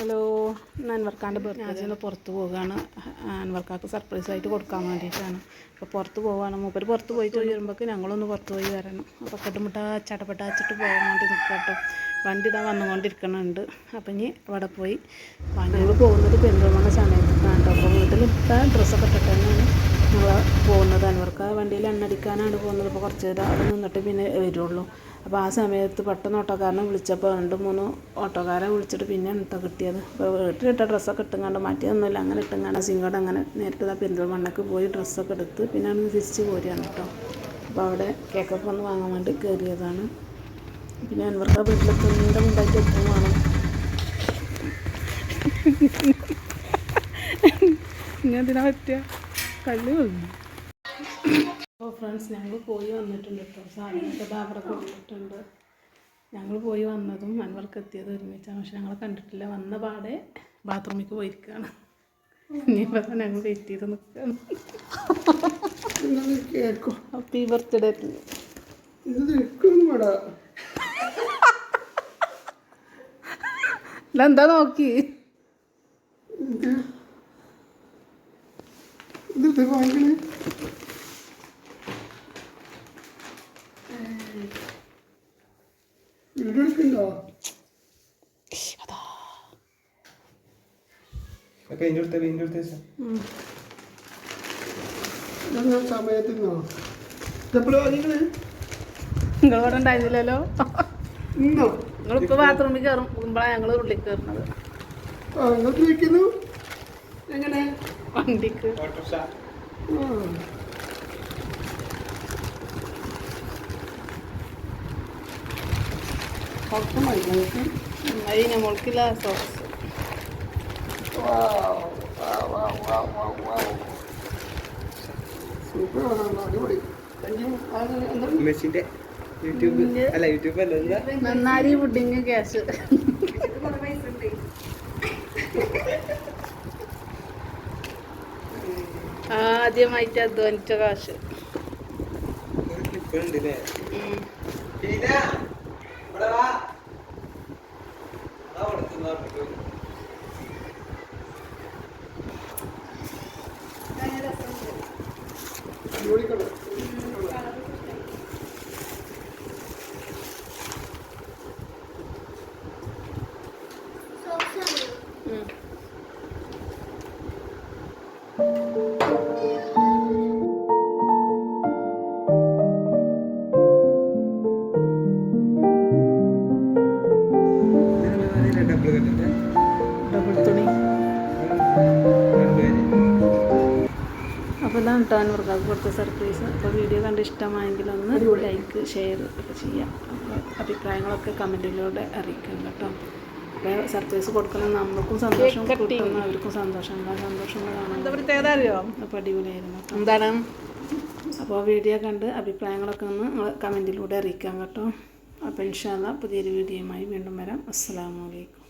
Hello അൻവർക്കാന്റെ birthday പുറത്ത് പോവുകയാണ്. അൻവർക്കാക്ക് surprise ആയിട്ട് കൊടുക്കാൻ വേണ്ടിയിട്ടാണ്. അപ്പോൾ പുറത്ത് പോവുകയാണ്. മൂപ്പർ പുറത്ത് പോയിട്ട് വരുമ്പോഴേക്ക് ഞങ്ങളൊന്ന് പുറത്ത് പോയി വരണം. അപ്പോൾ കെട്ടുമുട്ട ചടപട്ടാച്ചിട്ട് പോകാൻ വേണ്ടി നിൽക്കട്ടോ വണ്ടി ഇതാ വന്നുകൊണ്ടിരിക്കണുണ്ട്. അപ്പം ഇനി അവിടെ പോയി ഞങ്ങൾ പോകുന്നത് പെരുന്തൽമണ്ണ സമയത്താണ്. അപ്പോൾ വീട്ടിലിട്ട ഡ്രസ്സൊക്കെ ഇട്ടിട്ട് തന്നെയാണ് ഞങ്ങൾ പോകുന്നത്. അൻവർക്ക് വണ്ടിയിൽ എണ്ണടിക്കാനാണ് പോകുന്നത്. അപ്പോൾ കുറച്ച് നേരം അവിടെ നിന്നിട്ട് പിന്നെ വരുള്ളൂ. അപ്പോൾ ആ സമയത്ത് പെട്ടെന്ന് ഓട്ടോക്കാരനെ വിളിച്ചപ്പോൾ രണ്ട് മൂന്ന് ഓട്ടോക്കാരെ വിളിച്ചിട്ട് പിന്നെ കേട്ടോ കിട്ടിയത്. അപ്പോൾ വീട്ടിലിട്ട ഡ്രസ്സൊക്കെ ഇട്ടുങ്ങാണ്ട് മാറ്റിയൊന്നുമില്ല. അങ്ങനെ ഇട്ടുങ്ങാണ്ട് സിങ്കോട് അങ്ങനെ നേരിട്ട് ഇതാ പെരിന്തൽമണ്ണക്ക് പോയി ഡ്രസ്സൊക്കെ എടുത്ത് പിന്നെ അവിടെ തിരിച്ച് പോരുകയാണ് കേട്ടോ അപ്പോൾ അവിടെ കേക്കൊക്കെ ഒന്ന് വാങ്ങാൻ വേണ്ടി കയറിയതാണ് പിന്നെ അൻവർക്ക് വീട്ടിലെത്തുന്നതിന്റെ ഉണ്ടാക്കി എത്തും വേണം പിന്നെ അതിനാ പറ്റിയ? കല്ല് വന്നു ഫ്രണ്ട്സ് ഞങ്ങൾ പോയി വന്നിട്ടുണ്ട് കേട്ടോ സാധനമൊക്കെ അവിടെ കൊടുത്തിട്ടുണ്ട്. ഞങ്ങൾ പോയി വന്നതും അൻവർക്ക് എത്തിയത് ഒരുമിച്ചാണ്. പക്ഷെ ഞങ്ങളെ കണ്ടിട്ടില്ല. വന്ന പാടെ ബാത്റൂമിലേക്ക് പോയിരിക്കുകയാണ് ഇനിയിപ്പോൾ ഞങ്ങൾ വെയിറ്റ് ചെയ്ത് നിൽക്കുകയാണ് കേൾക്കും ഹാപ്പി ബർത്ത്ഡേ എന്താ നോക്കി? ഇത് വാങ്ങിക്കണേ വീഡിയോ എടുക്കണ്ടോ പെയിന്റ് കൊടുത്ത പെയിന്റ് കൊടുത്ത ഞാൻ സമയത്തിനോ ഇതെപ്പോഴും വാങ്ങിക്കണേ നിങ്ങൾ ഇവിടെ ഉണ്ടായിരുന്നില്ലല്ലോ ഇന്നോ? നിങ്ങളിപ്പോൾ ബാത്റൂമിൽ കയറുമ്പോഴാണ് ഞങ്ങൾ ഉള്ളിൽ കയറുന്നത് എങ്ങനെ? വണ്ടിക്ക്. ഓട്ടോറിക്ഷ മെസ്സിന്റെ യൂട്യൂബ് അല്ല യൂട്യൂബ് അല്ല എന്താ? നന്നാരി പുഡിങ് ക്യാഷ് ആദ്യമായിട്ട് അധ്വാനിച്ച കാശ്. ഡബിൾ കണ്ടിട്ട് ഡബിൾ തുണി. അപ്പോൾ ഇതാണ് കേട്ടോ അൻവർക്കാർക്ക് കൊടുത്ത സർപ്രൈസ്. അപ്പോൾ വീഡിയോ കണ്ട് ഇഷ്ടമായെങ്കിൽ ഒന്ന് ലൈക്ക് ഷെയർ ഒക്കെ ചെയ്യാം. അപ്പോൾ അഭിപ്രായങ്ങളൊക്കെ കമന്റിലൂടെ അറിയിക്കാം കേട്ടോ. അപ്പോൾ സർപ്രൈസ് കൊടുക്കുന്ന നമുക്കും സന്തോഷം കിട്ടുന്ന അവർക്കും സന്തോഷം. എന്താ സന്തോഷം കാണാൻ അപ്പോൾ അടിപൊളിയായിരുന്നു. എന്താണ്? അപ്പോൾ വീഡിയോ കണ്ട് അഭിപ്രായങ്ങളൊക്കെ ഒന്ന് നിങ്ങൾ കമന്റിലൂടെ അറിയിക്കാം കേട്ടോ. അപ്പോൾ ഇൻഷാല്ല പുതിയൊരു വീഡിയോയുമായി വീണ്ടും വരാം. അസ്സാം വലൈക്കും